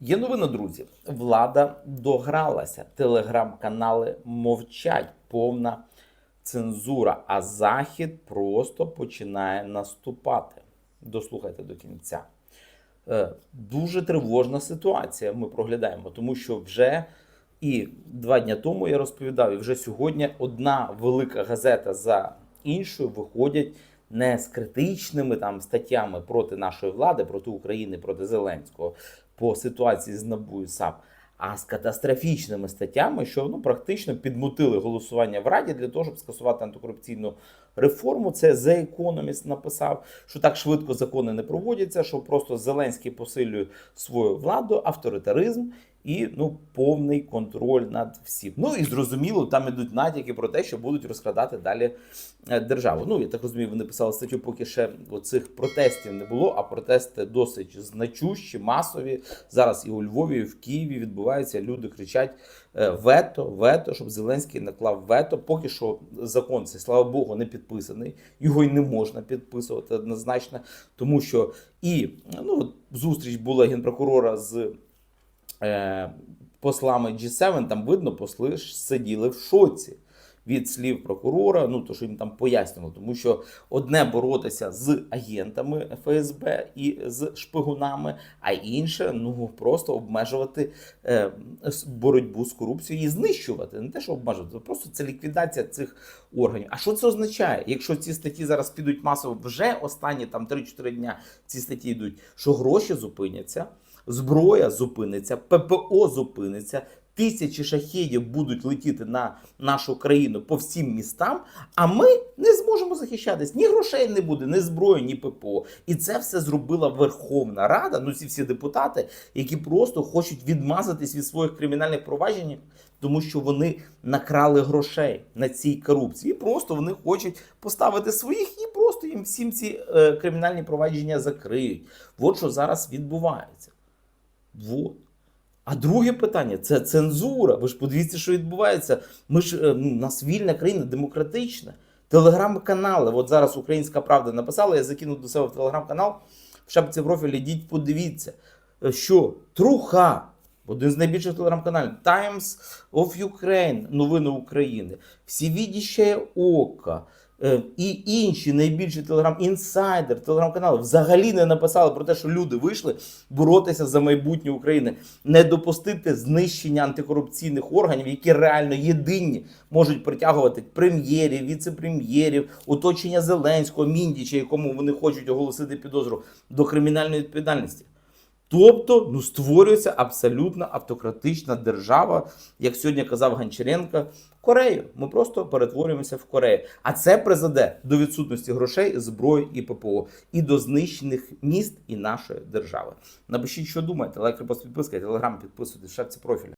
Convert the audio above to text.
Є новина, друзі. Влада догралася. Телеграм-канали мовчать, повна цензура, а захід просто починає наступати. Дослухайте до кінця. Е, Дуже тривожна ситуація. Ми проглядаємо, тому що вже і два дні тому я розповідав, і вже сьогодні одна велика газета за іншою виходять не з критичними там статтями проти нашої влади, проти України, проти Зеленського по ситуації з НАБУ і САП, а з катастрофічними статтями, що ну практично підмутили голосування в Раді для того, щоб скасувати антикорупційну реформу. Це The Economist написав, що так швидко закони не проводяться, що просто Зеленський посилює свою владу, авторитаризм. І ну повний контроль над всім. Ну і зрозуміло, там ідуть натяки про те, що будуть розкрадати далі е, державу. Ну я так розумію, вони писали статтю, поки ще оцих протестів не було. А протести досить значущі, масові. Зараз і у Львові, і в Києві відбуваються. Люди кричать е, вето, вето, щоб Зеленський наклав вето. Поки що закон цей, слава Богу, не підписаний. Його й не можна підписувати однозначно, тому що і ну зустріч була генпрокурора з послами G7, там видно, посли ж сиділи в шоці від слів прокурора, ну то що їм там пояснювали, тому що одне боротися з агентами ФСБ і з шпигунами, а інше ну просто обмежувати е, боротьбу з корупцією і знищувати. Не те, що обмежувати, просто це ліквідація цих органів. А що це означає? Якщо ці статті зараз підуть масово, вже останні там 3-4 дня ці статті йдуть, що гроші зупиняться зброя зупиниться, ППО зупиниться. Тисячі шахедів будуть летіти на нашу країну по всім містам, а ми не зможемо захищатись. Ні грошей не буде, ні зброї, ні ППО. І це все зробила Верховна Рада. Ну ці всі депутати, які просто хочуть відмазатись від своїх кримінальних проваджень, тому що вони накрали грошей на цій корупції. І просто вони хочуть поставити своїх і просто їм всім ці е, кримінальні провадження закриють. От що зараз відбувається. Вот. А друге питання це цензура. Ви ж подивіться, що відбувається. Ми ж е, у нас вільна країна, демократична. Телеграм-канали. От зараз Українська Правда написала, я закинув до себе в телеграм-канал. В шапці профілі йдіть, подивіться, Е, що Труха, один з найбільших телеграм-каналів, Times of Ukraine, новини України, Всевідіще Ока. Е, І інші найбільші телеграм інсайдер, телеграм-канали взагалі не написали про те, що люди вийшли боротися за майбутнє України, не допустити знищення антикорупційних органів, які реально єдині можуть притягувати прем'єрів, віце-прем'єрів, оточення Зеленського, Міндіча, якому вони хочуть оголосити підозру до кримінальної відповідальності. Тобто ну, створюється абсолютно автократична держава, як сьогодні казав Гончаренко, Корею. Ми просто перетворюємося в Корею. А це призведе до відсутності грошей, зброї і ППО, і до знищених міст і нашої держави. Напишіть, що думаєте, лайк, репост, підписка, телеграм, підписуйтесь, в шапці профіля.